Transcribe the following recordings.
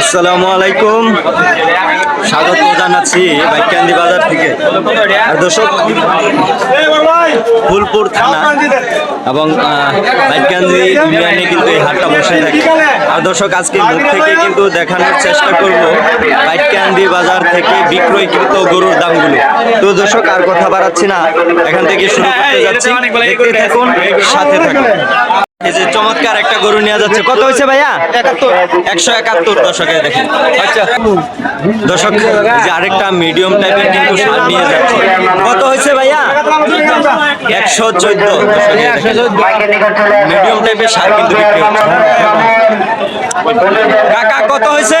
আসসালামু আলাইকুম। স্বাগত জানাচ্ছি বাইকান্দি বাজার থেকে। আর দর্শক, ফুলপুর থানা এবং বাইকান্দি ইউনিয়নে কিন্তু এই হাটটা বসে থাকে। আর দর্শক, আজকে মুখ থেকে কিন্তু দেখানোর চেষ্টা করব বাইকান্দি বাজার থেকে বিক্রয়কৃত গরুর দামগুলো। তো দর্শক, আর কথা বাড়াচ্ছি না। এখান থেকে শুরু করতে যাচ্ছি। দেখতে থাকুন, সাথে থাকুন। এই যে চমৎকার একটা গরু নিয়ে যাচ্ছে। কত হয়েছে ভাইয়া? একাত্তর। একশো একাত্তর দশকে দেখেন। আচ্ছা যে আরেকটা মিডিয়াম টাইপের কিন্তু সার নিয়ে যাচ্ছে। কত হয়েছে ভাইয়া? একশো চোদ্দ মিডিয়াম টাইপের সার কিন্তু বিক্রি হচ্ছে। কাকা কত হয়েছে?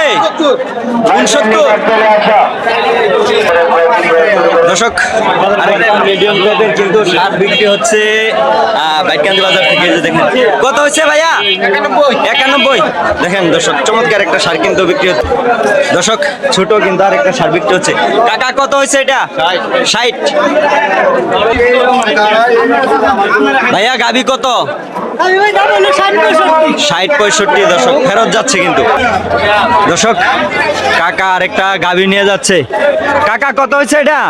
উনসত্তর। দর্শক মিডিয়াম টাইপের কিন্তু সার বিক্রি হচ্ছে বাইকান্দি বাজার থেকে যে দেখেন। কত হয়েছে ভাইয়া? একানব্বই। দেখেন দর্শক চমৎকার একটা সার কিন্তু বিক্রি হচ্ছে। দর্শক ছোট কিন্তু আর একটা সার বিক্রি হচ্ছে। কাকা কত হয়েছে এটা? ষাট। ভাইয়া গাবি কত? ষাট পঁয়ষট্টি। দশক ফেরত যাচ্ছে কিন্তু। দর্শক, কাকা আরেকটা গাভী নিয়ে যাচ্ছে। কাকা, কত হয়েছে এটা?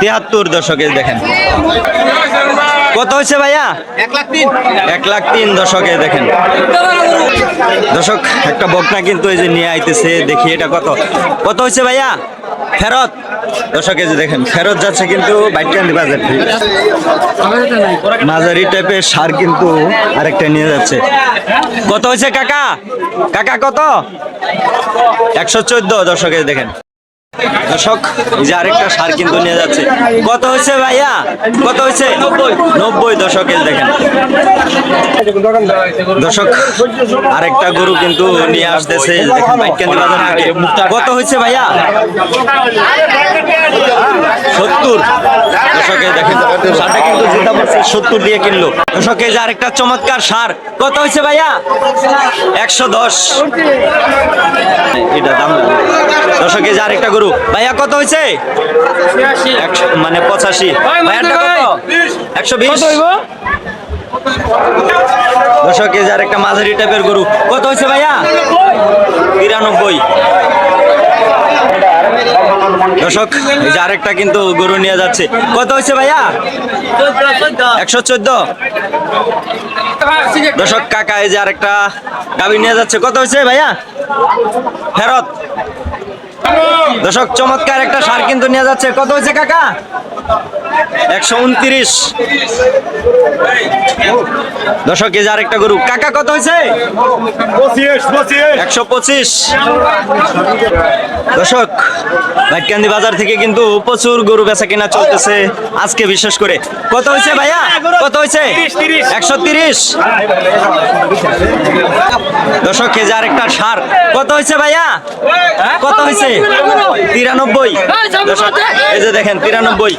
তিয়াত্তর দশকে দেখেন। কত হয়েছে ভাইয়া? এক লাখ তিন। এক লাখ তিন দশকে দেখেন। দর্শক, একটা বকনা কিন্তু এই যে নিয়ে আইতেছে, দেখি এটা কত। কত হয়েছে ভাইয়া? ফেরত? এই যে দেখেন, ফেরত যাচ্ছে কিন্তু বাইকান্দি বাজার মাঝারি টাইপের সার কিন্তু আরেকটা নিয়ে যাচ্ছে। কত হয়েছে কাকা? কাকা, কত? একশো চোদ্দ, দর্শকে দেখেন। দর্শক, এই যে আরেকটা সার কিন্তু নিয়ে যাচ্ছে। কত হয়েছে ভাইয়া? কত হয়েছে? নব্বই। দশকে দেখেন। দর্শক, আরেকটা গরু কিন্তু নিয়ে আসতেছে কত হয়েছে ভাইয়া? সত্তর। দর্শকে দেখেন, সারটা কিন্তু সত্তর দিয়ে কিনলো। দর্শকে যে আরেকটা চমৎকার সার। কত হয়েছে ভাইয়া? একশো দশ। এটা দাম। দর্শকে যে আরেকটা গরু। ভাইয়া, কত হয়েছে? মানে পঁচাশি। একশো বিশ। দর্শক, এই যে আরেকটা মাঝারি টাইপের গরু। কত হয়েছে ভাইয়া? তিরানব্বই দর্শক, এই যে আরেকটা কিন্তু গরু নিয়ে যাচ্ছে। কত হয়েছে ভাইয়া? একশো চোদ্দ। দর্শক, কাকা, এই যে আরেকটা গাভী নিয়ে যাচ্ছে। কত হয়েছে ভাইয়া? ফেরত। দর্শক, চমৎকার একটা সার কিন্তু নিয়ে যাচ্ছে। কত হয়েছে, কাকা? একশো উনত্রিশ। দর্শক কেজি আরেকটা গরু। কাকা কত হয়েছে? একশো পঁচিশ। দর্শক ভাইকান্দি বাজার থেকে কিন্তু প্রচুর গরু বেচা কিনা চলতেছে। আজকে বিশেষ করে। কত হয়েছে ভাইয়া? কত হয়েছে একশো তিরিশ? দর্শক কেজি যে আরেকটা সার। কত হয়েছে ভাইয়া? কত হয়েছে তিরানব্বই। এই যে দেখেন, তিরানব্বই।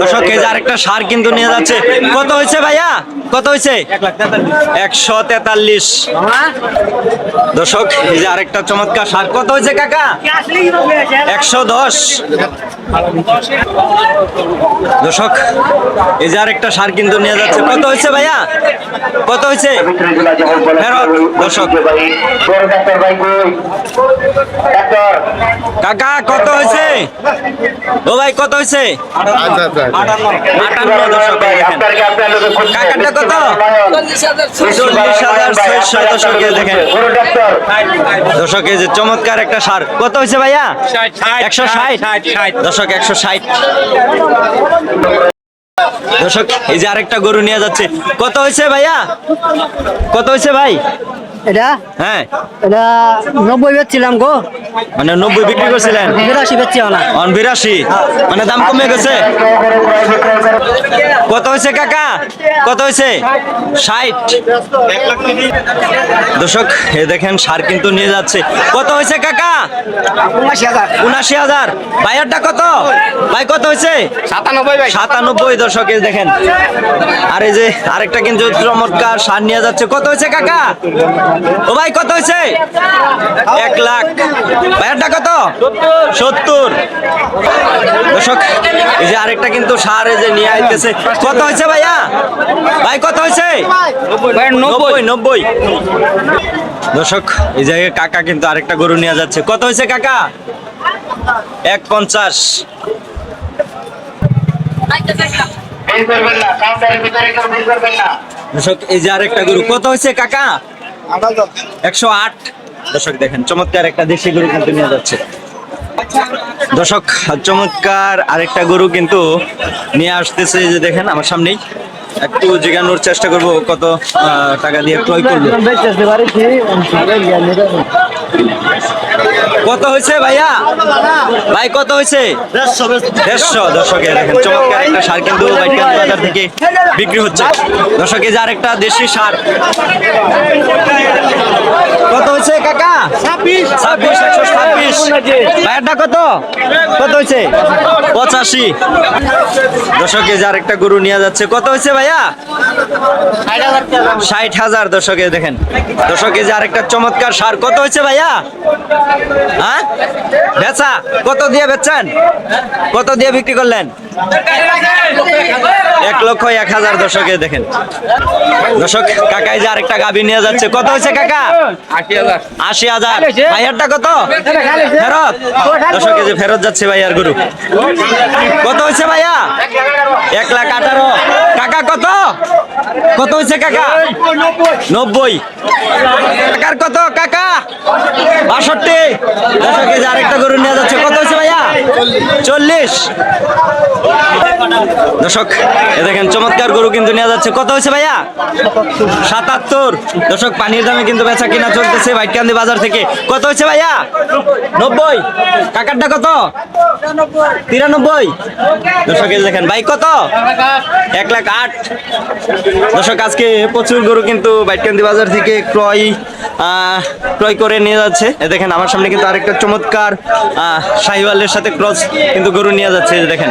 দশক কেজি যে আরেকটা সার কিন্তু নিয়ে যাচ্ছে। কত হয়েছে ভাইয়া? কত হয়েছে একশো তেতাল্লিশ। দর্শক, এই যে আরেকটা চমৎকার সার। কত হয়েছে কাকা? একশো দশ। দর্শক, এই যে আরেকটা সার কিন্তু নিয়ে যাচ্ছে। কত হয়েছে ভাইয়া? কত হয়েছে? দর্শক। কাকা, কত হয়েছে? ও ভাই, কত হয়েছে? আটান্ন, দর্শক কাকাটা কত? চল্লিশ হাজার ছয়শো, দর্শকে দেখেন। দর্শক, এই যে চমৎকার একটা সার। কত হয়েছে ভাইয়া? একশো ষাট। দর্শক একশো ষাট। দর্শক এই যে আরেকটা গরু নিয়ে যাচ্ছে। কত হয়েছে ভাইয়া? কত হয়েছে ভাই? এটা? হ্যাঁ। এটা নব্বই বেচছিলাম গো। মানে নব্বই বিক্রি করছিলেন? বিরাশি বেচছি না। অন বিরাশি? মানে দাম কমে গেছে? কত হয়েছে কাকা? কত হয়েছে? ষাট। দর্শক এ দেখেন সার কিন্তু নিয়ে যাচ্ছে। কত হয়েছে কাকা? উনাশি হাজার। ভাইয়ারটা কত? ভাই কত হয়েছে? সাতানব্বই ভাই। সাতানব্বই দর্শক এই দেখেন। আর এই যে আরেকটা কিন্তু চমৎকার সার নিয়ে যাচ্ছে। কত হয়েছে কাকা? ও ভাই কত হয়েছে? এক লাখ। ভাইয়ারটা কত? সত্তর। দর্শক এই যে আরেকটা কিন্তু সার এই যে নিয়ে আইতেছে। কত হয়েছে ভাইয়া? ভাই কত হয়েছে? নব্বই। নব্বই দর্শক এই জায়গায় কাকা কিন্তু আরেকটা গরু নিয়ে যাচ্ছে। কত হয়েছে কাকা? এক পঞ্চাশ। এই যে আরেকটা গরু। কত হয়েছে কাকা? একশো আট। দর্শক দেখেন, চমৎকার একটা দেশি গরু কিন্তু নিয়ে যাচ্ছে। দর্শক, চমৎকার আরেকটা গরু কিন্তু নিয়ে আসতেছে যে দেখেন, আমার সামনেই। একটু জেগানোর চেষ্টা করব কত টাকা দিয়ে ক্রয় করল কত হয়েছে ভাইয়া? ভাই কত হয়েছে? দেড়শো। দর্শকে দেখেন চমৎকার একটা সার কিন্তু বাজার থেকে বিক্রি হচ্ছে। দর্শকে যে আরেকটা দেশি সার। কত হয়েছে কাকা? ছাব্বিশ। ছাব্বিশ একশো ছাব্বিশ। ভাইয়ারটা কত? কত হয়েছে? পঁচাশি। দর্শকে যে আরেকটা গরু নিয়ে যাচ্ছে কত হয়েছে ভাইয়া? ষাট হাজার দর্শকে দেখেন। দর্শকে যে আরেকটা চমৎকার সার। কত হয়েছে ভাইয়া? হ্যাঁ? বেচা কত দিয়ে বেচছেন? কত দিয়ে বিক্রি করলেন? এক লক্ষ এক হাজার দর্শকে দেখেন। দর্শক কাকাই যে আরেকটা গাভী নিয়ে যাচ্ছে। কত হয়েছে কাকা? আশি হাজার। ভাইয়ারটা কত? ফেরত? দর্শকে যে ফেরত যাচ্ছে ভাইয়ার গরু। কত হয়েছে ভাইয়া? এক লাখ আঠারো। কত কত হয়েছে, কাকা? নব্বই। কাকার কত, কাকা? বাষট্টি। দর্শকে যে আরেকটা গরু নিয়ে যাচ্ছে। কত হয়েছে ভাইয়া? চল্লিশ। দর্শক, এ দেখেন, চমৎকার গরু কিন্তু নিয়ে যাচ্ছে। কত হয়েছে ভাইয়া? সাতাত্তর। দর্শক, পানির দামে কিন্তু বেচা কিনা চলতেছে ভাইটকান্দি বাজার থেকে। কত হয়েছে ভাইয়া? নব্বই। কাকারটা কত? তিরানব্বই। দর্শক দেখেন, ভাই কত? এক লাখ আট। দর্শক, আজকে প্রচুর গরু কিন্তু বাইটকান্দি বাজার থেকে ক্রয় ক্রয় করে নিয়ে যাচ্ছে। এ দেখেন, আমার সামনে কিন্তু আরেকটা চমৎকার শাহিওয়ালের সাথে ক্রস কিন্তু গরু নিয়ে যাচ্ছে দেখেন।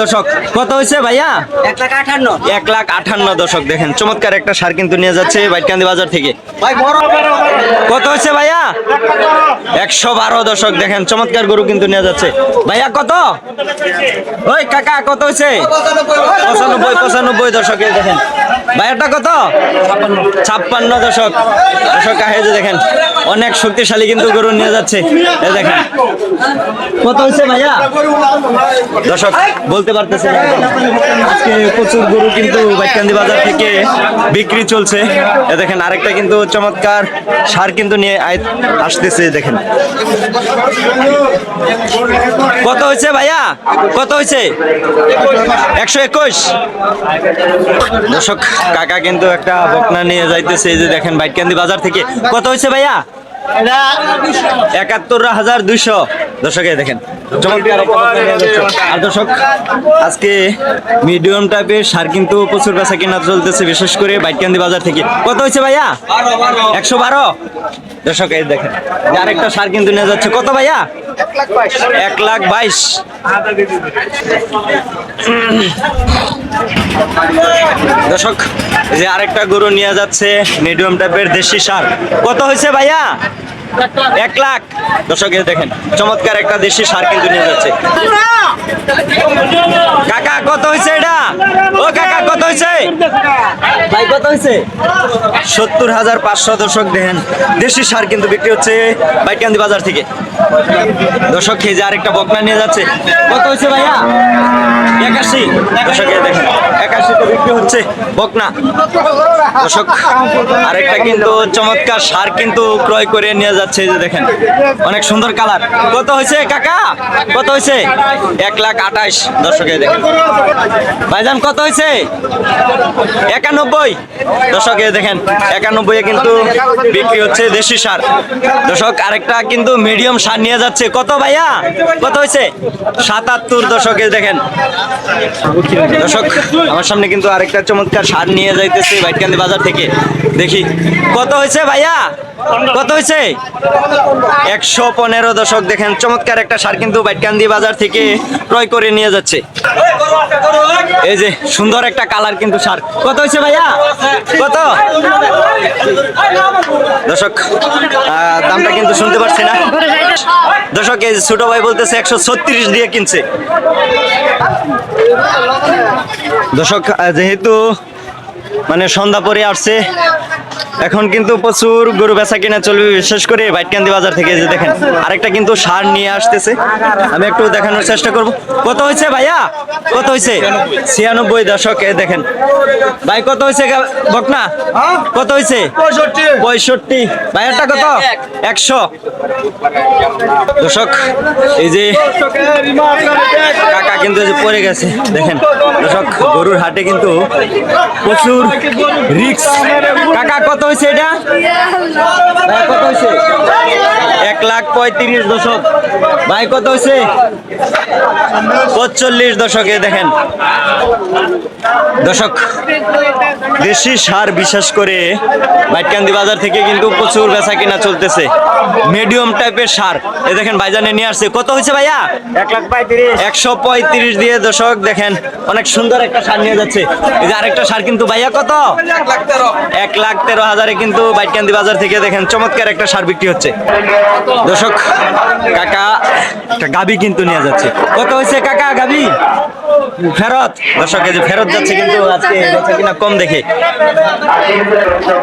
দর্শক। কত আঠান্ন এক দেখেন। চমৎকার একটা সার কিন্তু নিয়ে যাচ্ছে বাইটকান্দি বাজার থেকে। কত হয়েছে ভাইয়া? একশো বারো দশক দেখেন, চমৎকার গরু কিন্তু নিয়ে যাচ্ছে। ভাইয়া, কত? ওই কাকা, কত হয়েছে? পঁচানব্বই পঁচানব্বই দশকে দেখেন। ভাইয়াটা কত? ছাপ্পান্ন দশক। দশক আহে যে দেখেন অনেক শক্তিশালী কিন্তু গরু নিয়ে যাচ্ছে। এই দেখেন। কত হয়েছে ভাইয়া? দর্শক বলতে পারতেছে আজকে প্রচুর গরু কিন্তু বাইকান্দি বাজার থেকে বিক্রি চলছে। এ দেখেন আরেকটা কিন্তু চমৎকার সার কিন্তু নিয়ে আয়- আসতেছে দেখেন। কত হয়েছে ভাইয়া? কত হয়েছে? একশো একুশ। দর্শক কাকা কিন্তু একটা বকনা নিয়ে যাইতেছে এই যে দেখেন বাইটকান্দি বাজার থেকে। কত হয়েছে ভাইয়া? একাত্তর হাজার দুইশো। দর্শকে দেখেন। আর দর্শক আজকে মিডিয়াম টাইপের সার কিন্তু প্রচুর বেচা কিনা চলতেছে বিশেষ করে বাইটকান্দি বাজার থেকে। কত হয়েছে ভাইয়া? একশো বারো? দর্শক এই দেখেন আরেকটা সার কিন্তু নিয়ে যাচ্ছে। কত ভাইয়া? এক লাখ বাইশ। দর্শক যে আরেকটা গরু নিয়ে যাচ্ছে মিডিয়াম টাইপের দেশি সার। কত হয়েছে ভাইয়া? এক লাখ। দর্শক দেখেন, চমৎকার একটা দেশি সার কিন্তু নিয়ে যাচ্ছে। কাকা, কত হয়েছে এটা? ও কাকা, কত হয়েছে? ভাই, কত হয়েছে? সত্তর হাজার পাঁচশো দর্শক, দেখেন, দেশি সার কিন্তু বিক্রি হচ্ছে বাইকান্দি বাজার থেকে। দর্শক খেয়ে যে আরেকটা বকনা নিয়ে যাচ্ছে। কত হয়েছে ভাইয়া? একাশি। দর্শক দেখেন একাশি তো বিক্রি হচ্ছে বকনা। দর্শক, আরেকটা কিন্তু চমৎকার সার কিন্তু ক্রয় করে নিয়ে যাচ্ছে যে দেখেন, অনেক সুন্দর কালার। কত হয়েছে কাকা? কত হয়েছে? এক লাখ দর্শকে দেখেন। কত হয়েছে? একানব্বই দেখেন একানব্বই কিন্তু বিক্রি হচ্ছে দেশি সার। দর্শক, আরেকটা কিন্তু মিডিয়াম সার নিয়ে যাচ্ছে। কত ভাইয়া? কত হয়েছে? সাতাত্তর দশকে দেখেন। দর্শক আমার সামনে কিন্তু আরেকটা চমৎকার সার নিয়ে যাইতেছে বাইটকান্দি বাজার থেকে। দেখি কত হয়েছে ভাইয়া? কত হয়েছে? একশো পনেরো দশক দেখেন চমৎকার একটা সার কিন্তু বাইটকান্দি বাজার থেকে ক্রয় করে নিয়ে যাচ্ছে। এই যে সুন্দর একটা কালার কিন্তু সার। কত হয়েছে ভাইয়া? কত? দর্শক দামটা কিন্তু শুনতে পারছি না। দর্শক এই ছোট ভাই বলতেছে একশো ছত্রিশ দিয়ে কিনছে। দর্শক যেহেতু মানে সন্ধ্যা পরে আসছে। এখন কিন্তু প্রচুর গরু বেচা কিনা চলবে, বিশেষ করে বাইটকান্দি বাজার থেকে যে দেখেন, আরেকটা কিন্তু সার নিয়ে আসতেছে। আমি একটু দেখানোর চেষ্টা করব। কত হয়েছে ভাইয়া? কত হয়েছে? ছিয়ানব্বই দশক দেখেন। ভাই, কত হয়েছে বকনা? কত হয়েছে? পঁয়ষট্টি। ভাইয়ারটা কত? একশো। দশক এই যে কাকা কিন্তু পড়ে গেছে, দেখেন। দশক গরুর হাটে কিন্তু প্রচুর রিক্স। কাকা কত হয়েছে এটা? ভাই কত হয়েছে? এক লাখ পঁয়ত্রিশ দশক। ভাই কত হয়েছে? পঁচল্লিশ দশকে দেখেন। দর্শক দেশি সার বিশেষ করে বাইটকান্দি বাজার থেকে কিন্তু প্রচুর বেচা কিনা চলতেছে। মিডিয়াম টাইপের সার। এ দেখেন ভাইজানে নিয়ে আসছে। কত হয়েছে ভাইয়া? এক লাখ পঁয়ত্রিশ। একশো পঁয়ত্রিশ দিয়ে দশক দেখেন। অনেক সুন্দর একটা সার নিয়ে যাচ্ছে। এই যে আরেকটা সার কিন্তু ভাইয়া কত? এক লাখ তেরো হাজারে কিন্তু বাইটকান্দি বাজার থেকে দেখেন চমৎকার একটা সার বিক্রি হচ্ছে। দর্শক, কাকা একটা গাবি কিন্তু নিয়ে যাচ্ছে। কত হয়েছে কাকা গাবি? ফেরত? দর্শক যে ফেরত যাচ্ছে কিন্তু আজকে কিনা কম দেখে।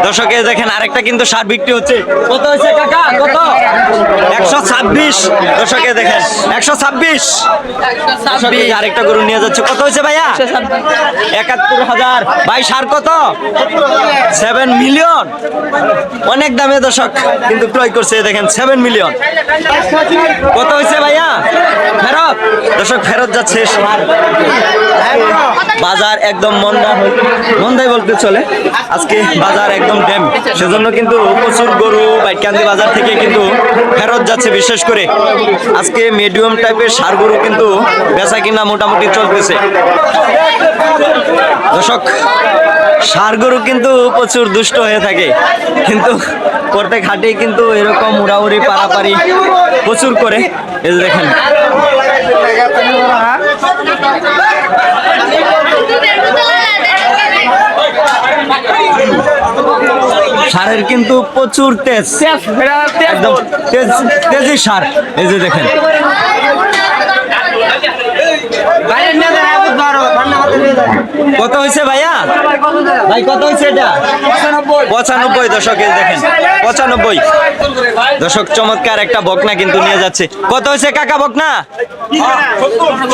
দর্শকে দেখেন আরেকটা কিন্তু সার বিক্রি হচ্ছে। কত হয়েছে কাকা? কত? একশো ছাব্বিশ। দর্শকে দেখেন, একশো ছাব্বিশ। আরেকটা গরু নিয়ে যাচ্ছে। কত হয়েছে ভাইয়া? একাত্তর হাজার। ভাই, সার কত? Seven million. অনেক দামে দর্শক কিন্তু ক্রয় করছে দেখেন, সেভেন মিলিয়ন। কত হয়েছে ভাইয়া? ফেরত? দর্শক, ফেরত যাচ্ছে বাজার একদম মন্দা মন্দাই বলতে চলে। আজকে বাজার একদম ড্যাম। সেজন্য কিন্তু প্রচুর গরু বাইকান্দি বাজার থেকে কিন্তু ফেরত যাচ্ছে বিশেষ করে। আজকে মিডিয়াম টাইপের সার গরু কিন্তু বেচা কিনা মোটামুটি চলতেছে। দর্শক, সার গরু কিন্তু প্রচুর দুষ্ট হয়ে থাকে। কিন্তু প্রত্যেক হাটে কিন্তু এরকম উড়াউড়ি, পারাপারি প্রচুর করে। দেখেন। সারের কিন্তু প্রচুর তেজ। তেজ তেজি সার। এই যে দেখেন। কত হয়েছে ভাইয়া? ভাই, কত হয়েছে এটা? পঁচানব্বই দশক দেখেন, পঁচানব্বই। দশক চমৎকার একটা বকনা কিন্তু নিয়ে যাচ্ছে। কত হয়েছে কাকা বকনা?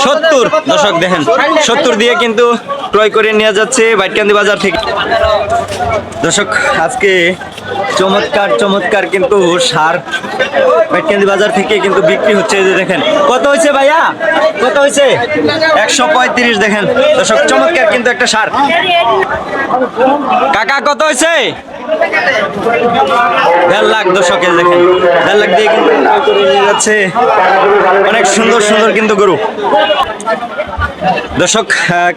সত্তর। দশক, দেখেন, সত্তর দিয়ে কিন্তু ক্রয় করে নিয়ে যাচ্ছে বাইটকান্দি বাজার থেকে। দর্শক, আজকে চমৎকার চমৎকার কিন্তু সার বাইটকান্দি বাজার থেকে কিন্তু বিক্রি হচ্ছে এই যে দেখেন। কত হয়েছে ভাইয়া? কত হয়েছে? একশো পঁয়ত্রিশ দেখেন। দর্শক, চমৎকার কিন্তু একটা সার। কাকা, কত হয়েছে? দেখেন। অনেক সুন্দর সুন্দর কিন্তু গরু। দর্শক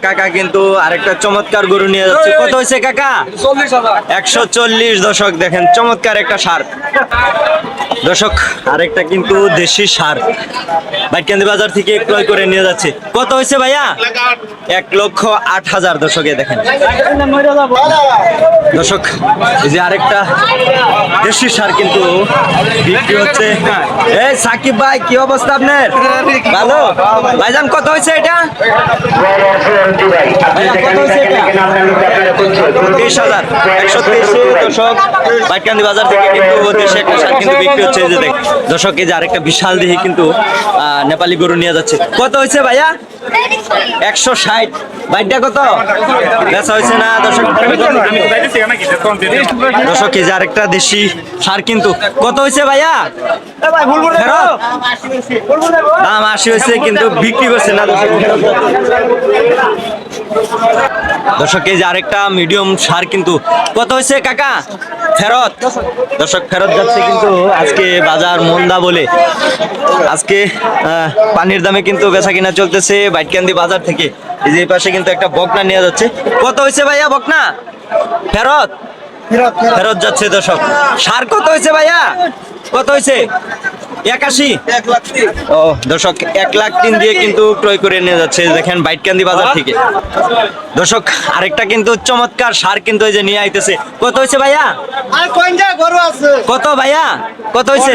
কাকা কিন্তু আরেকটা চমৎকার গরু নিয়ে যাচ্ছে। কত হয়েছে কাকা? একশো চল্লিশ দশক দেখেন, চমৎকার একটা সার। দর্শক, আরেকটা কিন্তু দেশি সার। বাইকান্দি বাজার থেকে ক্রয় করে নিয়ে যাচ্ছে। কত হয়েছে ভাইয়া? এক লক্ষ আট হাজার দশকে দেখেন। দর্শক, এই যে আরেকটা দেশি সার কিন্তু বিক্রি হচ্ছে। এই সাকিব ভাই, কি অবস্থা আপনার? ভালো? ভাইজান, কত হয়েছে এটা? হাজার একশো তেইশে বাইকান্দি বাজার থেকে কিন্তু দেশে একটা সার কিন্তু বিক্রি হচ্ছে যে দেখ। দর্শক এই যে আরেকটা বিশাল দেহি কিন্তু আহ, নেপালি গরু নিয়ে যাচ্ছে। কত হয়েছে ভাইয়া? একশো ষাট। কত? বেচা হয়েছে না? দর্শক দর্শক যে আরেকটা দেশি সার কিন্তু। কত ভাইয়া? দাম আশি হয়েছে, কিন্তু বিক্রি করছে না দর্শক। দর্শক যে আরেকটা মিডিয়াম সার কিন্তু। কত হয়েছে কাকা? ফেরত? দর্শক, ফেরত যাচ্ছে কিন্তু আজকে বাজার মন্দা বলে। আজকে পানির দামে কিন্তু বেচা কিনা চলতেছে। বাইটকান্দি বাজার থেকে। এই যে পাশে কিন্তু একটা বকনা নিয়ে যাচ্ছে। কত হয়েছে ভাইয়া বকনা? ফেরত। ফেরত যাচ্ছে দর্শক। সার কত হয়েছে ভাইয়া? কত হয়েছে? একাশি? ও দর্শক এক লাখ তিন দিয়ে কিন্তু ক্রয় করে নিয়ে যাচ্ছে দেখেন বাইটকান্দি বাজার থেকে। দর্শক আরেকটা কিন্তু চমৎকার সার কিন্তু এই যে নিয়ে আইতেছে। কত হয়েছে ভাইয়া? কত ভাইয়া? কত হয়েছে?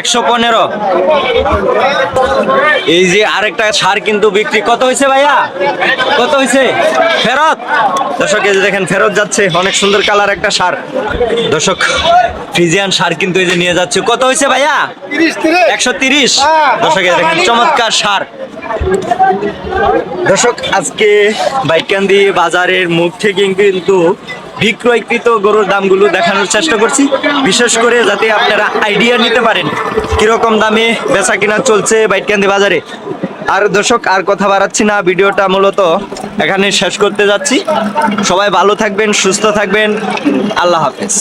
একশো পনেরো। এই যে আরেকটা সার কিন্তু বিক্রি। কত হয়েছে ভাইয়া? কত হয়েছে? ফেরত? দর্শক এই যে দেখেন ফেরত যাচ্ছে। অনেক সুন্দর কালার একটা সার। দর্শক ফ্রিজিয়ান সার কিন্তু এই যে নিয়ে যাচ্ছে। কত হয়েছে ভাইয়া? একশো তিরিশ। দেখেন চমৎকার সার। দর্শক আজকে বাইকান্দি বাজারের মুখ থেকে কিন্তু বিক্রয়কৃত গরুর দামগুলো দেখানোর চেষ্টা করছি। বিশেষ করে যাতে আপনারা আইডিয়া নিতে পারেন কীরকম দামে বেচা কিনা চলছে বাইটকান্দি বাজারে। আর দর্শক আর কথা বাড়াচ্ছি না ভিডিওটা মূলত এখানে শেষ করতে যাচ্ছি। সবাই ভালো থাকবেন সুস্থ থাকবেন। আল্লাহ হাফেজ।